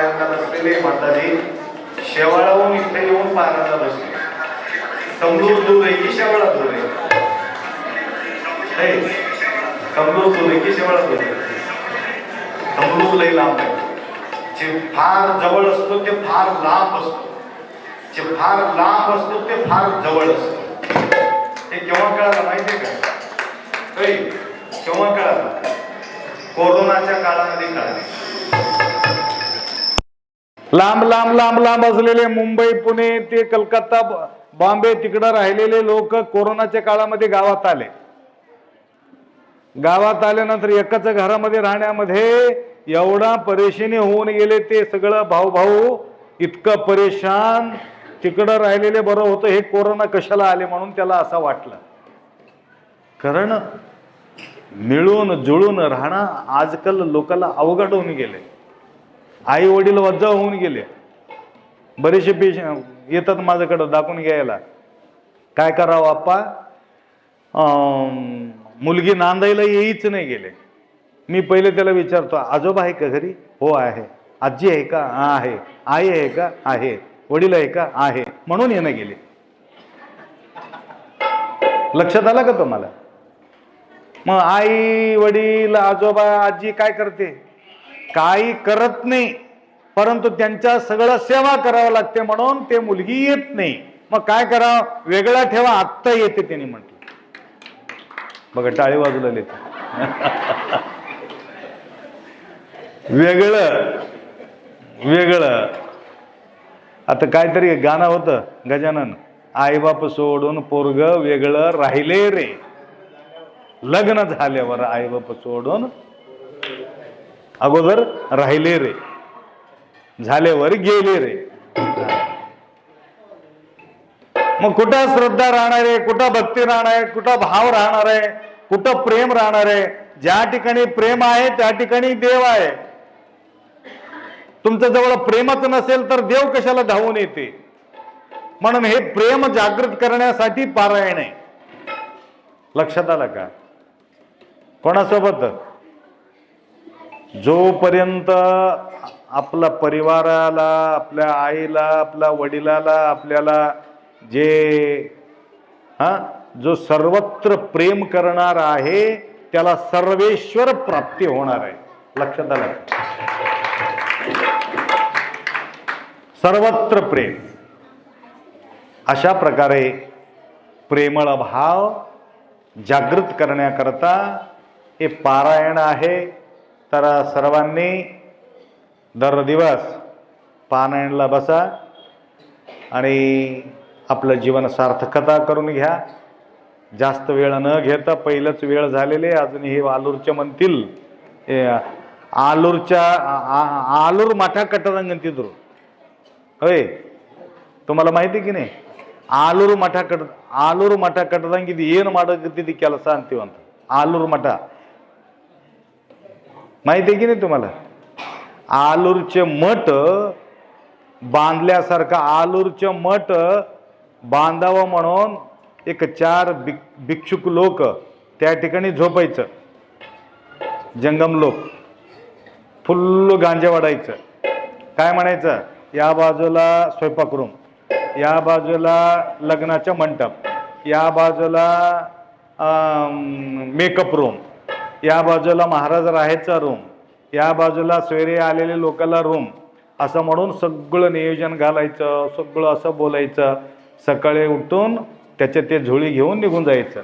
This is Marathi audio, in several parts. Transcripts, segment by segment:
पारायणाला बसलेले माताजी शेवाळाहून इथे येऊन पारायणाला बसले. कमलूर दूर आहे की शेवाळा दूर आहे? हे, कमलूर दूर आहे की शेवाळा दूर आहे? कमलूर लई लांब आहे. जे फार जवळ असतो ते फार लांब असतो. जे फार लांब असतो ते फार जवळ असतो. हे केव्हा कळालं माहितीये का? केव्हा कळालं? कोरोनाच्या काळामध्ये कळाले. लांब लांब लांब लांब असलेले मुंबई पुणे ते कलकत्ता ब- बॉम्बे तिकडं राहिलेले लोक कोरोनाच्या काळामध्ये गावात आले. गावात आल्यानंतर एकाच घरामध्ये राहण्यामध्ये एवढा परेशानी होऊन गेले ते सगळं भाऊ भाऊ इतकं परेशान तिकडं राहिलेले बरं होतं हे कोरोना कशाला आले म्हणून त्याला असं वाटलं. कारण मिळून जुळून राहणं आजकाल लोकांना अवघड होऊन गेले आई वडील वज्जा होऊन गेले. बरेचसे पेशंट येतात माझ्याकडं दाखवून घ्यायला. काय करावं आप्पा? मुलगी नांदायला येईच नाही गेले. मी पहिले त्याला विचारतो आजोबा आहे का घरी? हो आहे. आजी आहे का? हा आहे. आई आहे का? आहे. वडील आहे का? आहे. म्हणून येणं गेले. लक्षात आलं का तुम्हाला? मग आई वडील आजोबा आजी काय करते? काही करत नाही परंतु त्यांच्या सगळं सेवा करावं लागते म्हणून ते मुलगी येत नाही. मग काय करावं? वेगळा ठेवा आत्ता येते त्यांनी म्हटलं. बघा टाळी बाजूला लिहिते वेगळं वेगळं. आता काहीतरी गाणं होतं गजानन आईबाप सोडून पोरग वेगळं राहिले रे. लग्न झाल्यावर आईबाप सोडून अगोदर राहिले रे. झाल्यावर गेले रे. मग कुठं श्रद्धा राहणार आहे कुठं भक्ती राहणार आहे कुठं भाव राहणार आहे कुठं प्रेम राहणार आहे? ज्या ठिकाणी प्रेम आहे त्या ठिकाणी देव आहे. तुमच्या जवळ प्रेमच नसेल तर देव कशाला धावून येते? म्हणून हे प्रेम जागृत करण्यासाठी पारायण आहे. लक्षात आलं का? कोणासोबत? जोपर्यंत आपला परिवाराला आपल्या आईला आपल्या वडिलाला आपल्याला जे हा जो सर्वत्र प्रेम करणार आहे त्याला सर्वेश्वर प्राप्ती होणार आहे. लक्षात आलं? सर्वत्र प्रेम. अशा प्रकारे प्रेमळ भाव जागृत करण्याकरता हे पारायण आहे. तर सर्वांनी दर दिवस पारायणला बसा आणि आपलं जीवन सार्थकता करून घ्या. जास्त वेळ न घेता पहिलंच वेळ झालेले अजूनही वालूरच्या म्हणतील आलूरच्या आलूर माठा कटरंगंतिदूर होय? तुम्हाला माहिती की नाही? ಕಿನಿ मठा कट आलूर मठा ಮಠ ಕಟ್ಟದಂಗೆ ಇದು तिथे ಮಾಡೋಕತ್ತಿದ್ದು सांगते म्हणतो आलूर मठा. माहिती आहे की नाही तुम्हाला? आलूरचे मठ बांधल्यासारखं आलूरचे मठ बांधावं म्हणून एक चार भिक भिक्षुक लोक त्या ठिकाणी झोपायचं. जंगम लोक. फुल्ल गांजा वाढायचं. काय म्हणायचं? या बाजूला स्वयंपाक रूम या बाजूला लग्नाचं मंडप. या बाजूला मेकअप रूम या बाजूला महाराज राहायचा रूम या बाजूला सोयरे आलेले लोकाला रूम असं म्हणून सगळं नियोजन घालायचं सगळं असं बोलायचं. सकाळी उठून त्याच्या ते झोळी घेऊन निघून जायचं.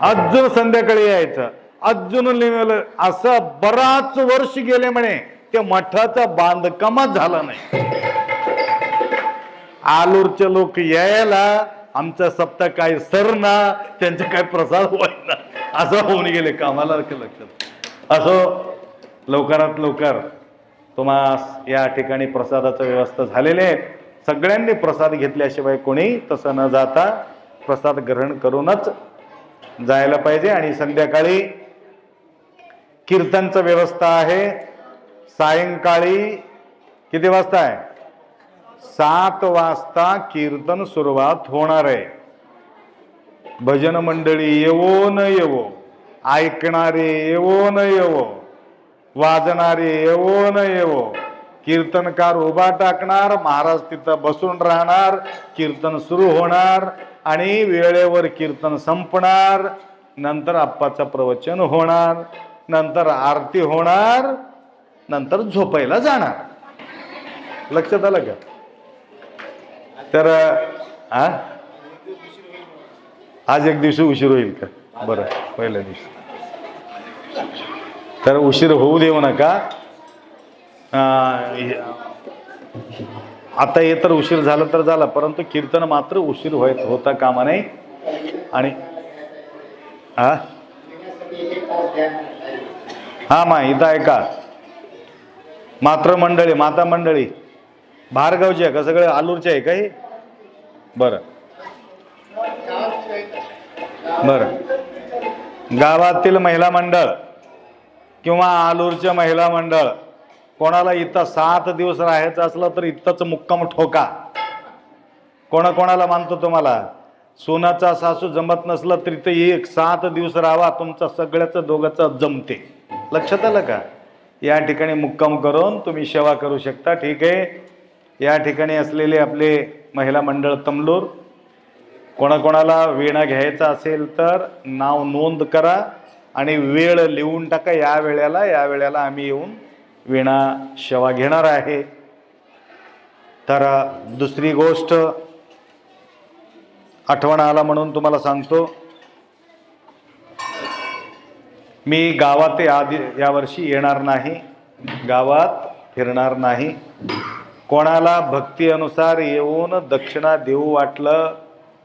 अजून संध्याकाळी यायचं. अजून लिहिलं असं बराच वर्ष गेले म्हणे ते मठाचं बांधकामच झालं नाही. आलूरचे लोक यायला आमचा सप्ताह काय सरना त्यांचे काय प्रसाद व्हायना असं होऊन गेले कामाला लक्षात. असो लवकरात लवकर तुम्हा या ठिकाणी प्रसादाचं व्यवस्था झालेले आहेत सगळ्यांनी प्रसाद घेतल्याशिवाय कोणी तसं न जाता प्रसाद ग्रहण करूनच जायला पाहिजे. आणि संध्याकाळी कीर्तनचं व्यवस्था आहे. सायंकाळी किती वाजता आहे? सात वाजता कीर्तन सुरुवात होणार आहे. भजन मंडळी येवो न येवो. ऐकणारे येवो न येवो. वाजणारे येवो न येवो. कीर्तनकार उभा टाकणार महाराज तिथं बसून राहणार कीर्तन सुरू होणार आणि वेळेवर कीर्तन संपणार. नंतर आप्पाचं प्रवचन होणार नंतर आरती होणार नंतर झोपायला जाणार. लक्षात आलं का? तर आ? आज एक दिवशी उशीर होईल का? बरं पहिल्या दिवशी. तर उशीर होऊ देऊ नका. आता हे तर उशीर झाला तर झाला परंतु कीर्तन मात्र उशीर होत होता कामा नाही आणि हा हां मा इथं ऐका. मात्र मंडळी माता मंडळी. बाहेरगावची आहे का? सगळे आलूरचे आहे का हे? बरं. बरं. गावातील महिला मंडळ किंवा आलूरचे महिला मंडळ कोणाला इथं सात दिवस राहायचं असलं तर इथंच मुक्काम ठोका. कोणा कोणाला मानतो तुम्हाला? सोनाचा सासू जमत नसलं तरी ते एक सात दिवस राहावा तुमचं सगळ्याचं दोघाचं जमते. लक्षात आलं का? या ठिकाणी मुक्काम करून तुम्ही सेवा करू शकता ठीक आहे? या ठिकाणी असलेले आपले महिला मंडळ तमलूर कोणाकोणाला विणा घ्यायचा असेल तर नाव नोंद करा आणि वेळ लिहून टाका. या वेळेला या वेळेला आम्ही येऊन विणा सेवा घेणार आहे. तर दुसरी गोष्ट आठवण आला म्हणून तुम्हाला सांगतो. मी गावात आधी यावर्षी येणार नाही. गावात फिरणार नाही. कोणाला भक्ती अनुसार येऊन दक्षिणा देऊ वाटलं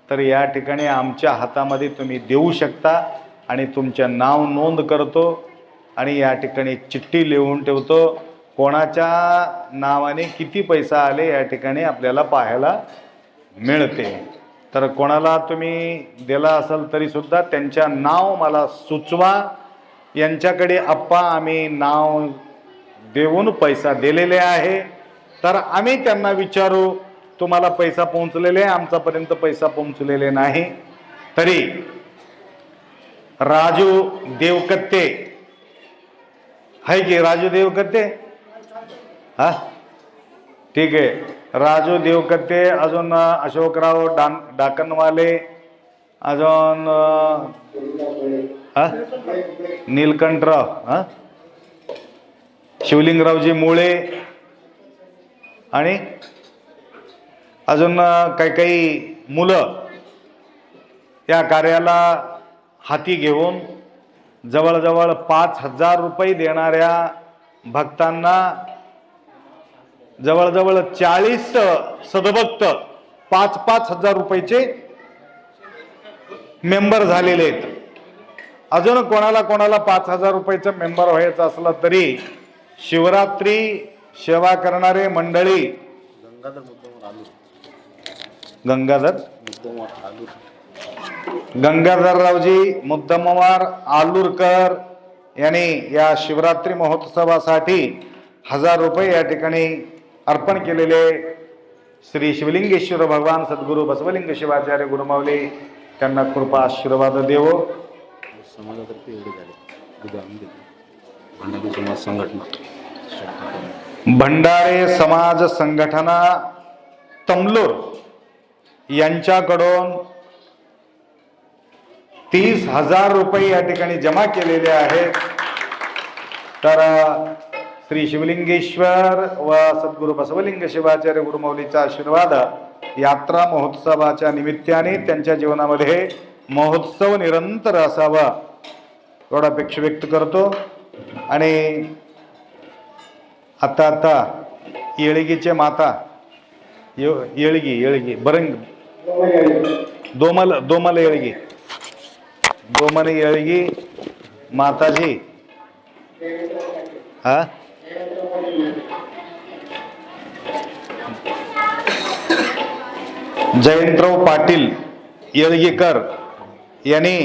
तर या ठिकाणी आमच्या हातामध्ये तुम्ही देऊ शकता आणि तुमचं नाव नोंद करतो आणि या ठिकाणी चिठ्ठी लिहून ठेवतो. कोणाच्या नावाने किती पैसा आले या ठिकाणी आपल्याला पाहायला मिळते. तर कोणाला तुम्ही दिला असेल तरीसुद्धा त्यांच्या नाव मला सुचवा. यांच्याकडे आप्पा आम्ही नाव देऊन पैसा दिलेले आहे. तर आम्ही त्यांना विचारू. तुम्हाला पैसा पोहोचलेले आहे आमचापर्यंत पैसा पोहोचलेले नाही. तरी राजू देवकत्ते आहे की राजू देवकत्ते? हा? ठीक आहे. राजू देवकत्ते अजून अशोकराव डान डाकणवाले अजून हा? नीलकंठराव हां? शिवलिंगरावजी मुळे आणि अजून काही काही मुलं या कार्याला हाती घेऊन जवळजवळ पाच हजार रुपये देणाऱ्या भक्तांना जवळजवळ चाळीस सदभक्त पाच पाच हजार रुपयेचे मेंबर झालेले आहेत. अजून कोणाला कोणाला पाच हजार रुपयाचं मेंबर व्हायचं असलं तरी शिवरात्री सेवा करणारे मंडळी गंगाधर? गंगाधररावजी मुद्दमवार आलूरकर यांनी या शिवरात्री महोत्सवासाठी हजार रुपये या ठिकाणी अर्पण केलेले श्री शिवलिंगेश्वर भगवान सद्गुरू बसवलिंग शिवाचार्य गुरुमावली त्यांना कृपा आशीर्वाद देवो. संघटना भंडारे समाज संघटना तमलोर. यांच्याकडून तीस हजार रुपये या ठिकाणी जमा केलेले आहेत. तर श्री शिवलिंगेश्वर व सद्गुरू बसवलिंग शिवाचार्य गुरुमौलीचा आशीर्वाद यात्रा महोत्सवाच्या निमित्ताने त्यांच्या जीवनामध्ये महोत्सव निरंतर असावा एवढा अपेक्षा व्यक्त करतो. आणि आता आता येळगीचे माता ये- येळगी येळगी बरंग दोमल दोमल येळगी. दोमल येळगी माताजी. हा? जयंतराव पाटील येळगीकर यांनी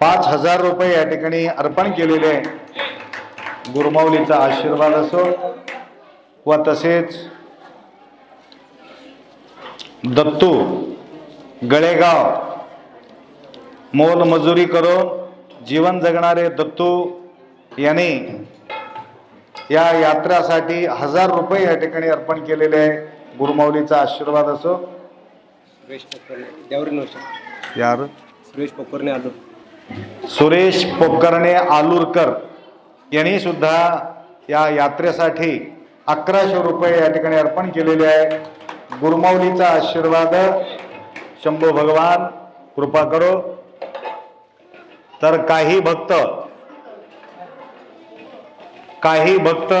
पाच हजार रुपये या ठिकाणी अर्पण केलेले. आहे गुरुमाऊलीचा आशीर्वाद असो व तसेच दत्तू गळेगाव. मोलमजुरी करून जीवन जगणारे दत्तू यांनी या यात्रासाठी हजार रुपये या ठिकाणी अर्पण केलेले आहे. गुरुमाऊलीचा आशीर्वाद असो. सुरेश पोकरणे यार. सुरेश पोकरणे आलो. सुरेश पोकर्णे आलूरकर यांनी सुद्धा या यात्रेसाठी अकराशे रुपये या ठिकाणी अर्पण केलेले आहे. गुरुमाऊलीचा आशीर्वाद. शंभू भगवान कृपा करो. तर काही भक्त काही भक्त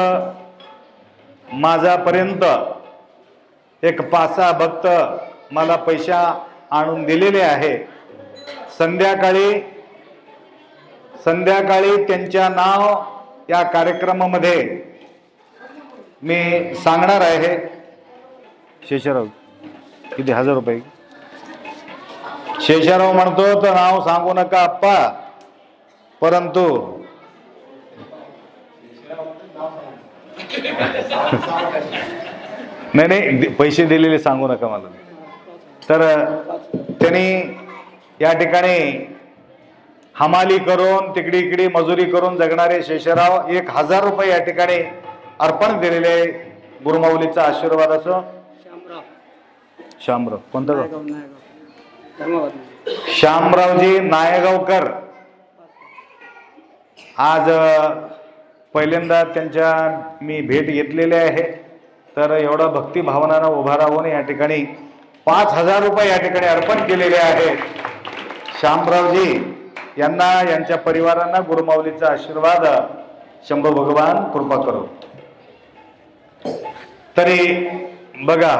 माझ्यापर्यंत एक पाच सहा भक्त मला पैसा आणून दिलेले आहे. संध्याकाळी संध्याकाळी त्यांच्या नाव या कार्यक्रमामध्ये मी सांगणार आहे. शेषराव. किती? हजार रुपये. शेषराव म्हणतो तर नाव सांगू नका आप्पा. परंतु नाही नाही पैसे दिलेले सांगू नका मला. तर त्यांनी या ठिकाणी हमाली करून तिकडी इकडी मजुरी करून जगणारे शेषराव एक हजार रुपये या ठिकाणी अर्पण दिलेले आहे. गुरुमाऊलीचा आशीर्वाद असो श्यामराव कोणतं गाव? श्यामरावजी नायगावकर. आज पहिल्यांदा त्यांच्या मी भेट घेतलेली आहे. तर एवढा भक्ती भावनानं उभा राहून या ठिकाणी पाच हजार रुपये या ठिकाणी अर्पण केलेले आहेत श्यामरावजी यांना यांच्या परिवारांना गुरुमाऊलीचा आशीर्वाद. शंभू भगवान कृपा करो. तरी बघा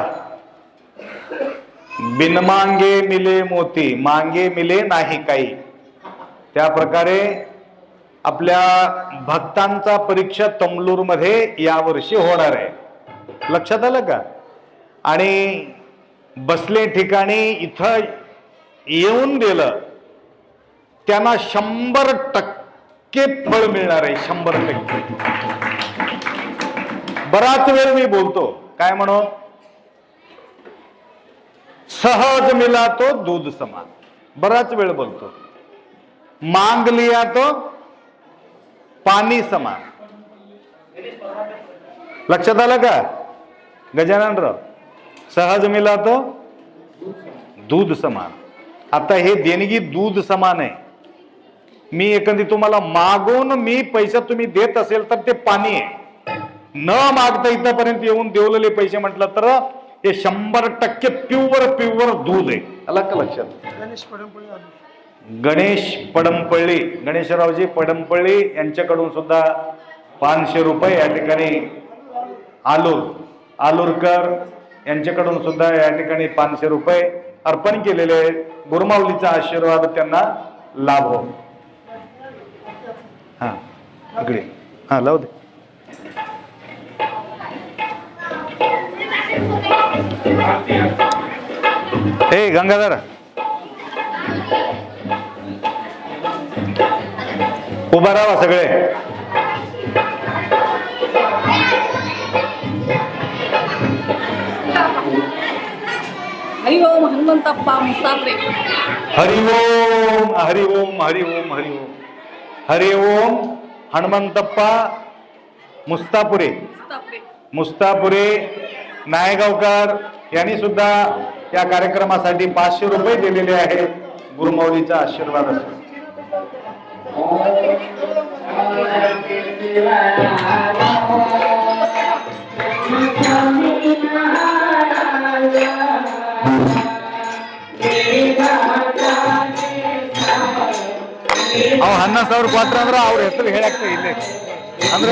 बिनमांगे मिले मोती मांगे मिले नाही काही. त्या प्रकारे आपल्या भक्तांचा परीक्षा तमलूरमध्ये यावर्षी होणार आहे. लक्षात आलं का? आणि बसले ठिकाणी इथं येऊन गेलं त्यांना शंभर टक्के फळ मिळणार आहे शंभर टक्के. बराच वेळ मी बोलतो. काय म्हणून? सहज मिला तो दूध समान. बराच वेळ बोलतो. मांग लिया तो पाणी समान. लक्षात आलं का? गजाननराव सहज मिला तो दूध समान. आता हे देणगी दूध समान आहे. मी एखादी तुम्हाला मागून मी पैसा तुम्ही देत असेल तर ते पाणी आहे. न मागता इथपर्यंत येऊन देवलेले पैसे म्हटलं तर हे शंभर टक्के प्युअर प्युअर दूध आहे. आला का लक्षात? गणेश पडंपळी आलो. गणेश गणेशरावजी पडंपळी यांच्याकडून सुद्धा पाचशे रुपये या ठिकाणी आलूर आलूरकर यांच्याकडून सुद्धा या ठिकाणी पाचशे रुपये अर्पण केलेले आहेत. गुरुमाऊलीचा आशीर्वाद त्यांना लाभो हा इकडे. हा लावू दे. ए गंगाधर. उभा राहा सगळे. हरि ओम हनुमंतप्पा मुसाफरे. हरिओम हरिओम हरिओम हरिओम हरि ओम हनुमंतप्पा मुस्तापुरे. मुस्तापुरे नायगावकर यांनी सुद्धा या कार्यक्रमासाठी पाचशे रुपये दिलेले आहेत गुरुमौलीचा आशीर्वाद असतो ಅವ ಹನ್ನೊಂದು ಸಾವಿರ ಕೊಟ್ರ ಅಂದ್ರೆ ಅವ್ರ ಹೆಸರು ಹೇಳಕ್ಕ ಇಲ್ಲೇ ಅಂದ್ರೆ